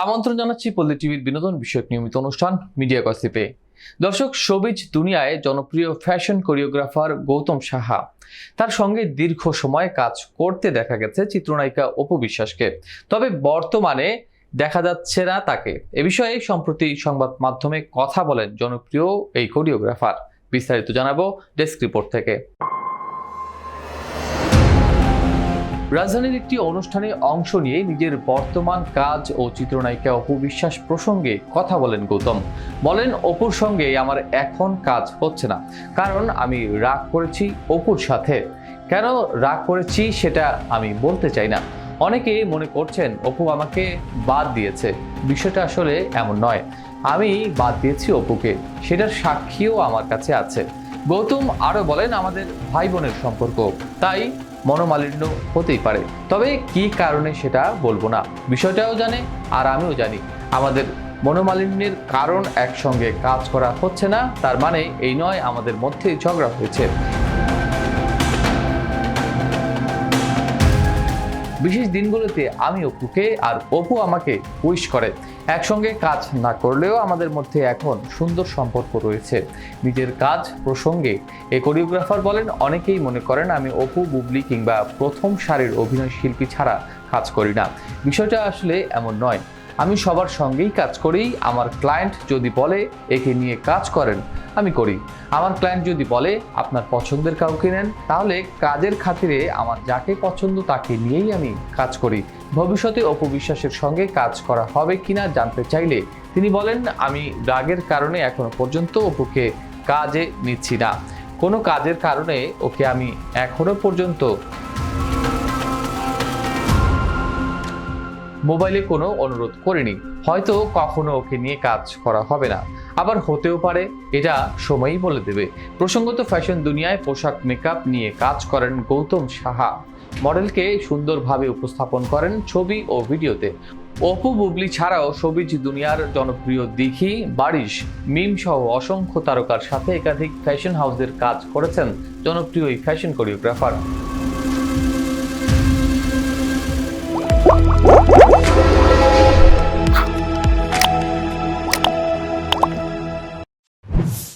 আমন্ত্রণ জানাচ্ছি পল্লী টিভির বিনোদন বিষয়ক নিয়মিত অনুষ্ঠান মিডিয়া গসিপে দর্শক শোবিজ দুনিয়ায় জনপ্রিয় ফ্যাশন কোরিওগ্রাফার গৌতম সাহা। তার সঙ্গে দীর্ঘ সময় কাজ করতে দেখা গেছে চিত্রনায়িকা অপু বিশ্বাসকে। তবে বর্তমানে দেখা যাচ্ছে না তাকে। এ বিষয়ে সম্প্রতি সংবাদ মাধ্যমে কথা বলেন জনপ্রিয় এই কোরিওগ্রাফার বিস্তারিত জানাব ডেস্ক রিপোর্ট থেকে। রাজধানীর একটি অনুষ্ঠানে অংশ নিয়ে নিজের বর্তমান কাজ ও চিত্রনায়িকা অপু বিশ্বাস প্রসঙ্গে কথা বলেন গৌতম। বলেন, অপুর সঙ্গে আমার এখন কাজ হচ্ছে না। কারণ আমি রাগ করেছি অপুর সাথে। কেন রাগ করেছি সেটা আমি বলতে চাই না। অনেকে মনে করছেন, অপু আমাকে বাদ দিয়েছে। বিষয়টা আসলে এমন নয়। আমি বাদ দিয়েছি অপুকে। সেটার সাক্ষীও আমার কাছে আছে। গৌতম আরও বলেন আমাদের ভাই বোনের সম্পর্ক। তাই মনোমালিন্য হতেই পারে। তবে কি কারণে সেটা বলব না। বিষয়টাও জানে, আর আমিও জানি। আমাদের মনোমালিন্যের কারণ একসঙ্গে কাজ করা হচ্ছে না। তার মানে এই নয়, আমাদের মধ্যে ঝগড়া হয়েছে। বিশেষ দিনগুলোতে আমি অপুকে, আর অপু আমাকে উইশ করে। একসঙ্গে কাজ না করলেও আমাদের মধ্যে এখন সুন্দর সম্পর্ক রয়েছে। নিজের কাজ প্রসঙ্গে এ কোরিওগ্রাফার বলেন, অনেকেই মনে করেন আমি অপু, বুবলি কিংবা প্রথম সারির অভিনয় শিল্পী ছাড়া কাজ করি না। বিষয়টা আসলে এমন নয়। আমি সবার সঙ্গেই কাজ করি, আমার ক্লায়েন্ট যদি বলে, একে নিয়ে কাজ করেন, আমি করি। আমার ক্লায়েন্ট যদি বলে, আপনার পছন্দের কাউকে নেন, তাহলে কাজের খাতিরে আমার যাকে পছন্দ তাকে নিয়েই আমি কাজ করি। ভবিষ্যতে অপবিশ্বাসের সঙ্গে কাজ করা হবে কিনা জানতে চাইলে তিনি বলেন, আমি রাগের কারণে এখনও পর্যন্ত অপুকে কাজে নিচ্ছি না। কোনো কাজের কারণে ওকে আমি এখনও পর্যন্ত মোবাইলে কোনো অনুরোধ করিনি। হয়তো কখনো ওকে নিয়ে কাজ করা হবে না। আবার হতেও পারে, এটা সময়ই বলে দেবে। প্রসঙ্গত ফ্যাশন দুনিয়ায় পোশাক, মেকআপ নিয়ে কাজ করেন গৌতম সাহা। মডেলকে সুন্দরভাবে উপস্থাপন করেন ছবি ও ভিডিওতে। অপু বুবলি ছাড়াও সবিজ দুনিয়ার জনপ্রিয় দিঘি, বারিশ, মিম সহ অসংখ্য তারকার সাথে একাধিক ফ্যাশন হাউসের কাজ করেছেন জনপ্রিয় এই ফ্যাশন কোরিওগ্রাফার।